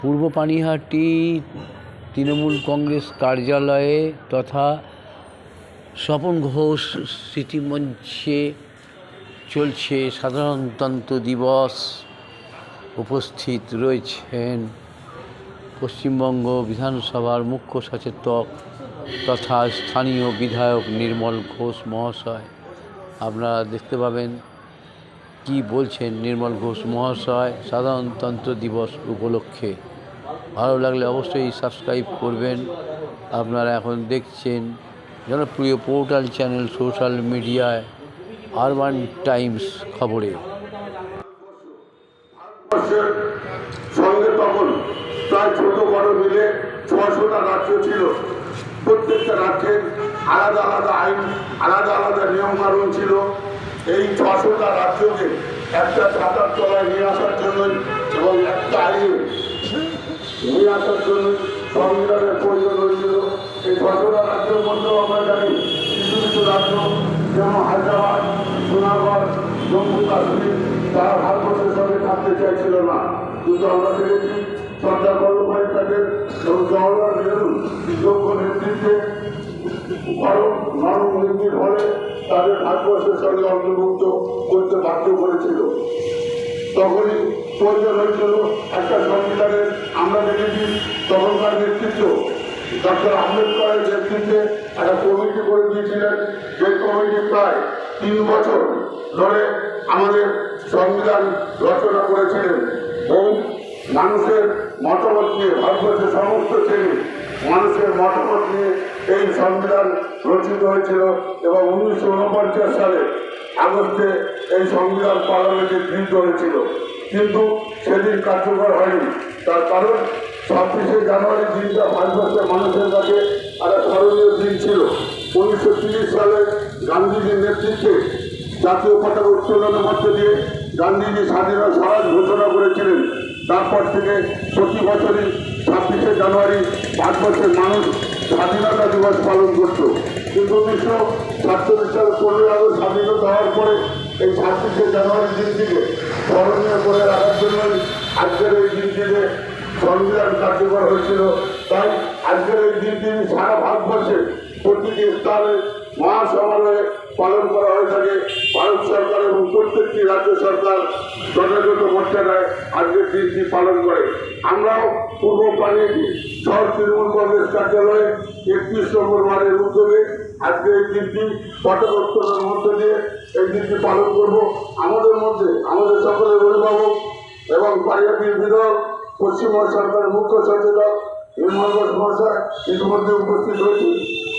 পূর্ব পানিহাটি তৃণমূল কংগ্রেস কার্যালয়ে তথা স্বপন ঘোষ স্মৃতি মঞ্চে চলছে সাধারণতন্ত্র দিবস। উপস্থিত রয়েছেন পশ্চিমবঙ্গ বিধানসভার মুখ্য সচেতক তথা স্থানীয় বিধায়ক নির্মল ঘোষ মহাশয়। আপনারা দেখতে পাবেন কি বলছেন নির্মল ঘোষ মহাশয়? সাধারণতন্ত্র দিবস উপলক্ষে। ভালো লাগলে অবশ্যই সাবস্ক্রাইব করবেন। আপনারা এখন দেখছেন জনপ্রিয় পোর্টাল চ্যানেল সোশ্যাল মিডিয়ায় আরবান টাইমস খবরে। সঙ্গে তখন প্রায় ছোট বড় মিলে ছশোটা রাজ্য ছিল। প্রত্যেকটা রাজ্যের আলাদা আলাদা আইন, আলাদা আলাদা নিয়মকানুন ছিল। এই ছশোটা রাজ্যকে একটা ছাতার তলায় নিয়ে আসার জন্যই এবং একটা আইন নিয়ে আসার জন্য সংবিধানের প্রয়োজন হয়েছিল। এই ছশোটা রাজ্যের মধ্যেও আমরা জানি, কিছু কিছু রাজ্য, যেমন হায়দ্রাবাদ সোনাগড় জম্মু কাশ্মীর, তারা ভারতবর্ষের সঙ্গে থাকতে চাইছিল না। কিন্তু আমরা দেখেছি সর্দার বল্লভভাই প্যাটেল এবং জওয়াহরলাল নেহরু যোগ্য নেতৃত্বে ভারত নরম নীতির ফলে তাদের ভারতবর্ষের সঙ্গে অন্তর্ভুক্ত করতে বাধ্য করেছিল। তখনই প্রয়োজন হয়েছিল একটা সংবিধানের, আমরা দেখেছি তখনকার নেতৃত্ব ডক্টর আম্বেদকরের নেতৃত্বে একটা কমিটি করে দিয়েছিলেন। যে কমিটি প্রায় তিন বছর ধরে আমাদের সংবিধান রচনা করেছিলেন। এবং মানুষের মতামত নিয়ে, ভারতবর্ষের সমস্ত শ্রেণি মানুষের মতামত নিয়ে এই সংবিধান রচিত হয়েছিল এবং উনিশশো উনপঞ্চাশ সালে আগস্টে এই সংবিধান পার্লামেন্টে গৃহীত হয়েছিল। কিন্তু সেদিন কার্যকর হয়নি। তার কারণ, ছাব্বিশে জানুয়ারি দিনটা ভারতবর্ষের মানুষের কাছে একটা স্মরণীয় দিন ছিল। উনিশশো তিরিশ সালে গান্ধীজির নেতৃত্বে জাতীয় পতাকা উত্তোলনের মধ্যে দিয়ে গান্ধীজি স্বাধীনতা স্বরাজ ঘোষণা করেছিলেন। তারপর থেকে প্রতি বছরই ছাব্বিশে জানুয়ারি ভারতবর্ষের মানুষ স্বাধীনতা দিবস পালন করতো। কিন্তু উনিশশো সাতচল্লিশ সালে পনেরোই আগস্ট স্বাধীনতা হওয়ার পরে এই ছাব্বিশে জানুয়ারি দিনটিকে স্মরণীয় করে রাখার জন্যই আজকের এই দিনটিতে সংবিধান কার্যকর হয়েছিল। তাই আজকের এই দিনটি সারা ভারতবর্ষে প্রতিটি স্থানে মহাসমারোহে পালন করা হয়ে থাকে। ভারত সরকার এবং প্রত্যেকটি রাজ্য সরকার যথাযথ মর্যাদায় আজকের দিনটি পালন করে। আমরাও পূর্ব পানিয়াটি শহর তৃণমূল কংগ্রেস কার্যালয়ে একত্রিশ নম্বর ওয়ার্ডের উদ্যোগে আজকে এই দিনটি পতাকা মধ্য দিয়ে এই দিনটি পালন করব। আমাদের মধ্যে আমাদের সকলের অভিভাবক এবং পারিবারিক বিধায়ক পশ্চিমবঙ্গ সরকারের মুখ্য সচেতক নির্মল মহাশয় ইতিমধ্যে উপস্থিত হয়েছি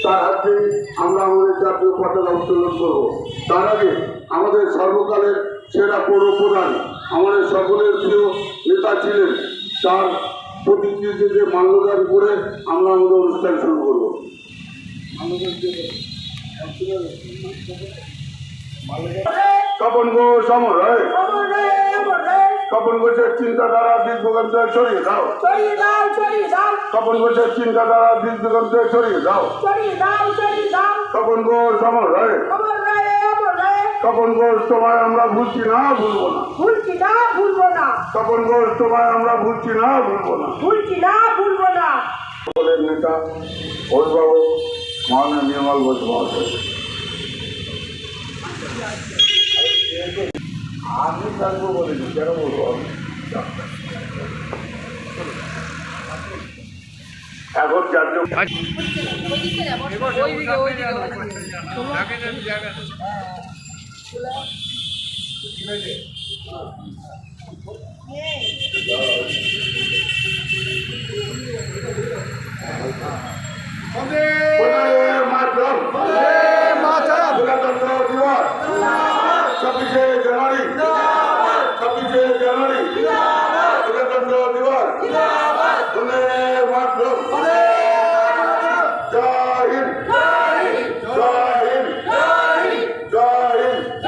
তার হাতেই আমরা আমাদের জাতীয় পতাকা উত্তোলন করব। তার আগে আমাদের সর্বকালের সেরা পৌর প্রধান আমাদের সকলের প্রিয় নেতা ছিলেন। তার প্রতিকৃতিতে যে মাল্যদান করে আমরা আমাদের অনুষ্ঠান শুরু করব। তপন ঘোষ অমর হয় তপন ঘোষের চিন্তাধারা দিক দিগন্তে ছড়িয়ে দাও। ছড়িয়ে দাও ছড়িয়ে দাও। তপন ঘোষের চিন্তাধারা দিক দিগন্তে ছড়িয়ে দাও। ছড়িয়ে দাও ছড়িয়ে দাও। তপন ঘোষ অমর অমর রায় অমর রায় তপন ঘোষ তোমায় আমরা ভুলছি না ভুলবো না। ভুলছি না ভুলবো না। তপন ঘোষ তোমায় আমরা ভুলছি না ভুলবো না। ভুলছি না ভুলবো না। সকলের নেতা অভিভাবক মাননীয় নির্মল ঘোষ মহাশয় আমি থাকব বলিনি কেন বলব? আমি? এখন জাতীয় বন্দে মাতরম। মাতরম। গণতন্ত্র দিবস ছাব্বিশে জানুয়ারি। ছাব্বিশে জানুয়ারি। গণতন্ত্র দিবস। বন্দে মাতরম। জয় হিন্দ। জয় হিন্দ। জয় হিন্দ।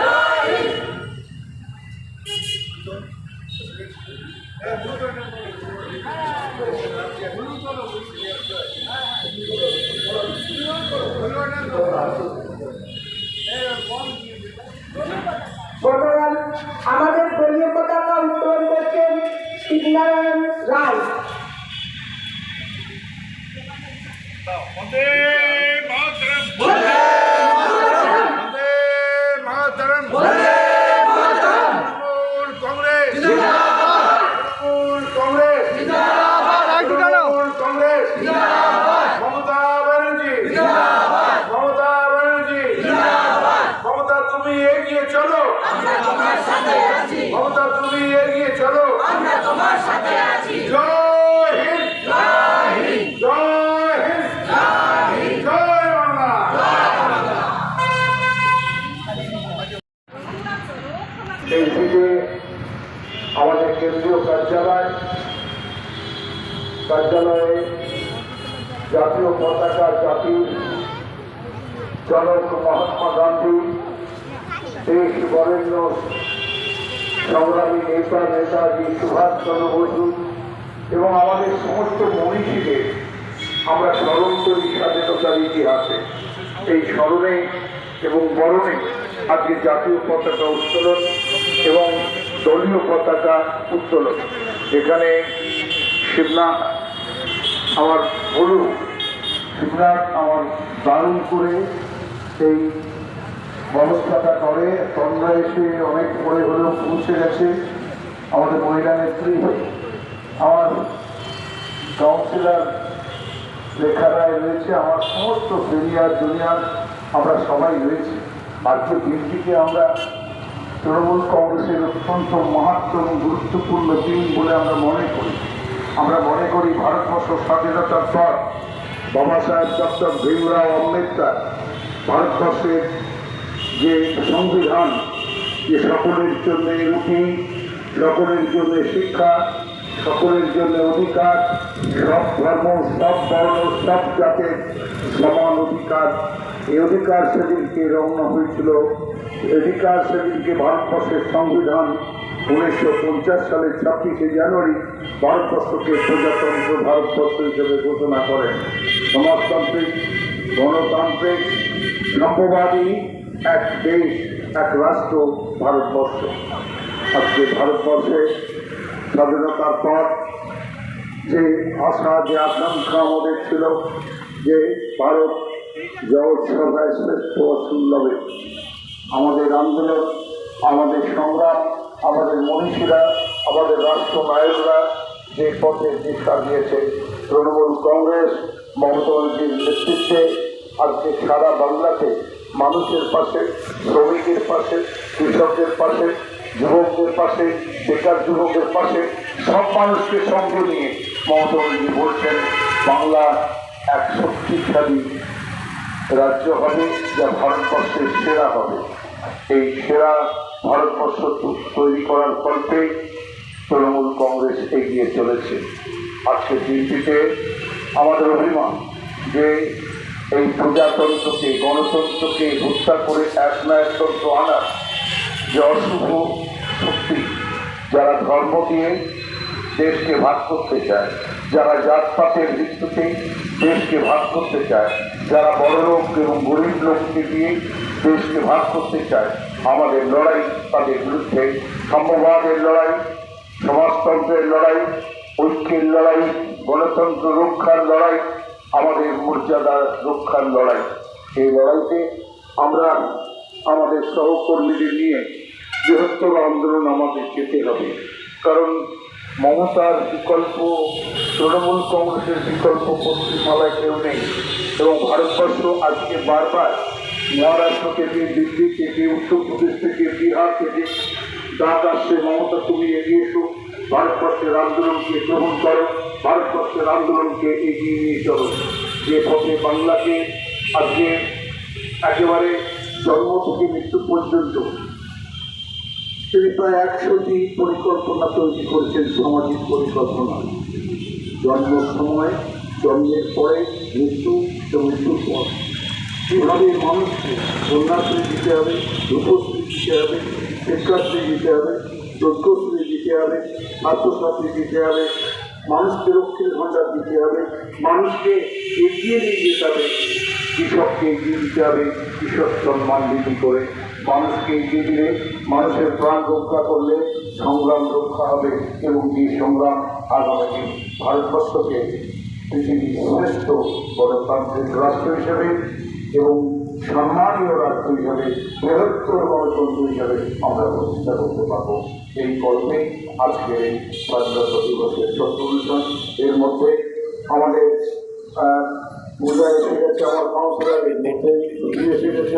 বর্তমান আমাদের দলীয় পতাকা উত্তোলন করছেন শ্রী রায় বন্দে মাতরম বন্দে মাতরম বন্দে মাতরম তৃণমূল কংগ্রেস জিন্দাবাদ তৃণমূল কংগ্রেস জিন্দাবাদ তৃণমূল কংগ্রেস জিন্দাবাদ মমতা ব্যানার্জি জিন্দাবাদ মমতা ব্যানার্জি জিন্দাবাদ মমতা তুমি এগিয়ে চলো আমরা তোমার সাথে আছি মমতা তুমি এগিয়ে চলো আমরা তোমার সাথে আছি জয় হিন্দ জয় হিন্দ জয় হিন্দ জয় বাংলা এই দিকে আমাদের কেন্দ্রীয় কার্যালয় কার্যালয়ে জাতীয় পতাকা জাতির জনক মহাত্মা গান্ধী দেশ বরেণ্য সংগ্রামী নেতা, নেতাজি, সুভাষচন্দ্র বসু এবং আমাদের সমস্ত মনীষীদের আমরা স্মরণ করি স্বাধীনতার ইতিহাসে। এই স্মরণে এবং বরণে আজকে জাতীয় পতাকা উত্তোলন এবং দলীয় পতাকা উত্তোলন এখানে শিবনাথ আমার হলু শিবনাথ আমার দারুণ করে এই ব্যবস্থাটা করে, তন্দ্রা এসে অনেক পরে হলেও পৌঁছে গেছে। আমাদের মহিলা নেত্রী, আমার কাউন্সিলার কাউন্সিলর লেখারায় রয়েছে, আমার সমস্ত সিনিয়র, জুনিয়র, আমরা সবাই রয়েছি। আজকে দিনটিকে আমরা তৃণমূল কংগ্রেসের অত্যন্ত মাহাত্ম গুরুত্বপূর্ণ দিন বলে আমরা মনে করি। আমরা মনে করি ভারতবর্ষ স্বাধীনতার পর, বাবা সাহেব ডক্টর ভীমরাও আম্বেদকর, ভারতবর্ষের যে সংবিধান, যে সকলের জন্য রুটি, সকলের জন্য শিক্ষা, সকলের জন্য অধিকার, সব ধর্ম, সব বর্ণ, সব জাতের সমান অধিকার। এই অধিকার সেদিনকে রওনা হয়েছিল। অধিকার সেদিনকে ভারতবর্ষের সংবিধান উনিশশো পঞ্চাশ সালের ছাব্বিশে জানুয়ারি ভারতবর্ষকে প্রজাতন্ত্র ভারতবর্ষ হিসেবে ঘোষণা করেন সমাজতান্ত্রিক, গণতান্ত্রিক, সাম্যবাদী এক দেশ, এক রাষ্ট্র, ভারতবর্ষ। আজকে ভারতবর্ষে স্বাধীনতার পর যে আশা, যে আকাঙ্ক্ষা আমাদের ছিল যে ভারত জগৎ সভায় শ্রেষ্ঠ অসুল্লভে আমাদের আন্দোলন, আমাদের সংগ্রাম, আমাদের মনীষীরা, আমাদের রাষ্ট্রনায়করা যে পথে দিশা দিয়েছে, তৃণমূল কংগ্রেস, মমতা নেতৃত্বে আজকে সারা বাংলাতে মানুষের পাশে, শ্রমিকের পাশে, কৃষকদের পাশে, যুবকদের পাশে, বেকার যুবকের পাশে, সব মানুষকে সঙ্গে নিয়ে মমতা বলছেন, বাংলা এক শক্তিশালী রাজ্য হবে, যা ভারতবর্ষের সেরা হবে। এই সেরা ভারতবর্ষ তৈরি করার গল্পে তৃণমূল কংগ্রেস এগিয়ে চলেছে। আজকের দিনটিতে আমাদের অভিমান যে এই প্রজাতন্ত্রকে, গণতন্ত্রকে হত্যা করে এক ন্যায়তন্ত্র আনার যে অশুভ শক্তি যারা ধর্ম দিয়ে দেশকে ভাগ করতে চায়, যারা জাতপাতের ভিত্তিতে দেশকে ভাগ করতে চায়, যারা বড় লোক এবং গরিব লোককে দিয়ে দেশকে ভাগ করতে চায়, আমাদের লড়াই তাদের বিরুদ্ধে। সাম্যবাদের লড়াই, সমাজতন্ত্রের লড়াই, ঐক্যের লড়াই, গণতন্ত্র রক্ষার লড়াই আমাদের মর্যাদা রক্ষার লড়াই। সেই লড়াইতে আমরা আমাদের সহকর্মীদের নিয়ে বৃহত্তর আন্দোলন আমাদের যেতে হবে। কারণ মমতার বিকল্প, তৃণমূল কংগ্রেসের বিকল্প পশ্চিমবাংলায় কেউ নেই। এবং ভারতবর্ষ আজকে বারবার মহারাষ্ট্র থেকে দিল্লি থেকে উত্তরপ্রদেশ থেকে বিহার থেকে ডাক আসছে মমতা, তুমি এগিয়ে এসো। ভারতবর্ষের আন্দোলনকে গ্রহণ করো, ভারতবর্ষের আন্দোলনকে এগিয়ে নিয়ে চলো। যে পথে বাংলাকে আজকে একেবারে জন্ম থেকে মৃত্যু পর্যন্ত তিনি প্রায় একশোটি পরিকল্পনা তৈরি করেছেন সামাজিক পরিকল্পনা। জন্ম সময়, জন্মের পরে মৃত্যু এবং মৃত্যুর পর। কীভাবে মানুষকে কন্যাশ্রী দিতে হবে, রূপশ্রী দিতে হবে, শিক্ষাশ্রী দিতে হবে, যজ্ঞশ্রী দিতে হবে ছাত্রছাত্রী দিতে হবে, মানুষকে লক্ষ্মীর ভাণ্ডার দিতে হবে, মানুষকে এগিয়ে নিয়ে যেতে হবে, কৃষককে এগিয়ে দিতে হবে, কৃষক সম্মান বৃদ্ধি করে মানুষকে এগিয়ে দিলে মানুষের প্রাণ রক্ষা করলে সংগ্রাম রক্ষা হবে এবং এই সংগ্রাম আগামী ভারতবর্ষকে পৃথিবীর শ্রেষ্ঠ গণতান্ত্রিক রাষ্ট্র হিসেবে এবং সম্মানীয় রাষ্ট্র হিসাবে বৃহত্তর গণতন্ত্র হিসাবে আমরা প্রতিষ্ঠা করতে পারব। এই কর্মে আজকে এই স্বাধীনতা দিবসের ছোট্ট অনুষ্ঠান এর মধ্যে আমাদের পূজা এসে গেছে আমার কাউন্সিলর এসে গেছে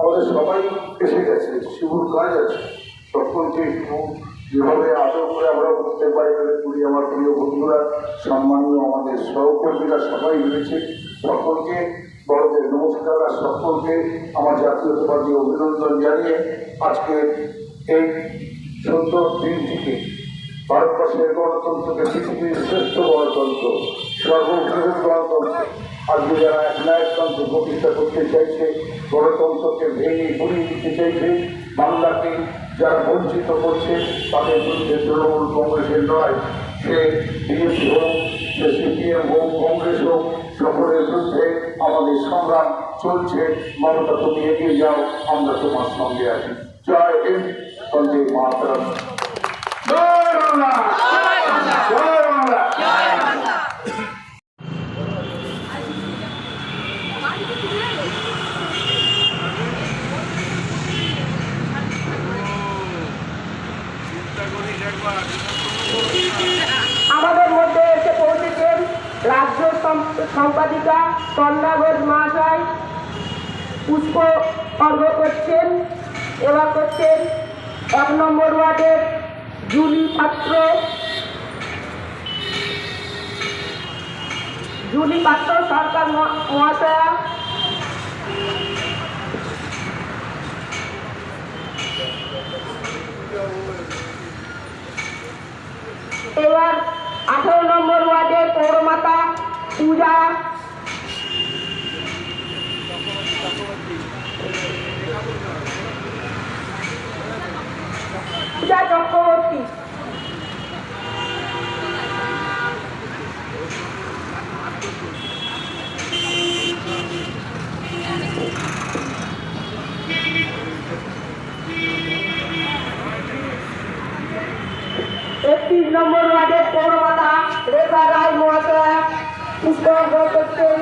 আমাদের সবাই এসে গেছে শিবুর কাজ আছে। সকলকে যেভাবে আদর করে আমরা করতে পারি করি আমার প্রিয় বন্ধুরা সম্মানীয় আমাদের সহকর্মীরা সবাই রয়েছে। সকলকে বড়দের নমস্কার আর সকলকে আমার জাতীয়তাবাদী অভিনন্দন জানিয়ে আজকে এই সুন্দর দিনটিকে ভারতবর্ষের গণতন্ত্রকে পৃথিবীর শ্রেষ্ঠ গণতন্ত্র, সর্ববৃহৎ গণতন্ত্র। আজকে যারা এক নায়কতন্ত্র প্রতিষ্ঠা করতে চাইছে, গণতন্ত্রকে ভেঙে গুড়িয়ে দিতে চাইছে বাংলাকে যারা বঞ্চিত করছে, তাদের বিরুদ্ধে তৃণমূল কংগ্রেসের নয় সে বিজেপি হোক, সে সিপিএম হোক, কংগ্রেস হোক সকলের বিরুদ্ধে আমাদের সংগ্রাম চলছে। মমতা, তুমি এগিয়ে যাও, আমরা তোমার সঙ্গে আছি। জয় হিন্দ, বন্দে মাতরম। জয় বাংলা। জয় বাংলা আমাদের মধ্যে এসে পৌঁছেছেন রাজ্য সম- সম্পাদিকা তন্না ঘোষ মহাশয় পুষ্প অর্ঘ করছেন এবার করছেন। এক নম্বর ওয়ার্ডের জুলি পাত্র। জুলি পাত্র, সরকার মহা- মহাশয়া। এবার আঠারো নম্বর ওয়ার্ডের পৌরমাতা পূজা পূজা চক্রবর্তী একত্রিশ নম্বর ওয়ার্ডের পৌরমাতা রেখা রায় মহাশয়া পুষ্প করছেন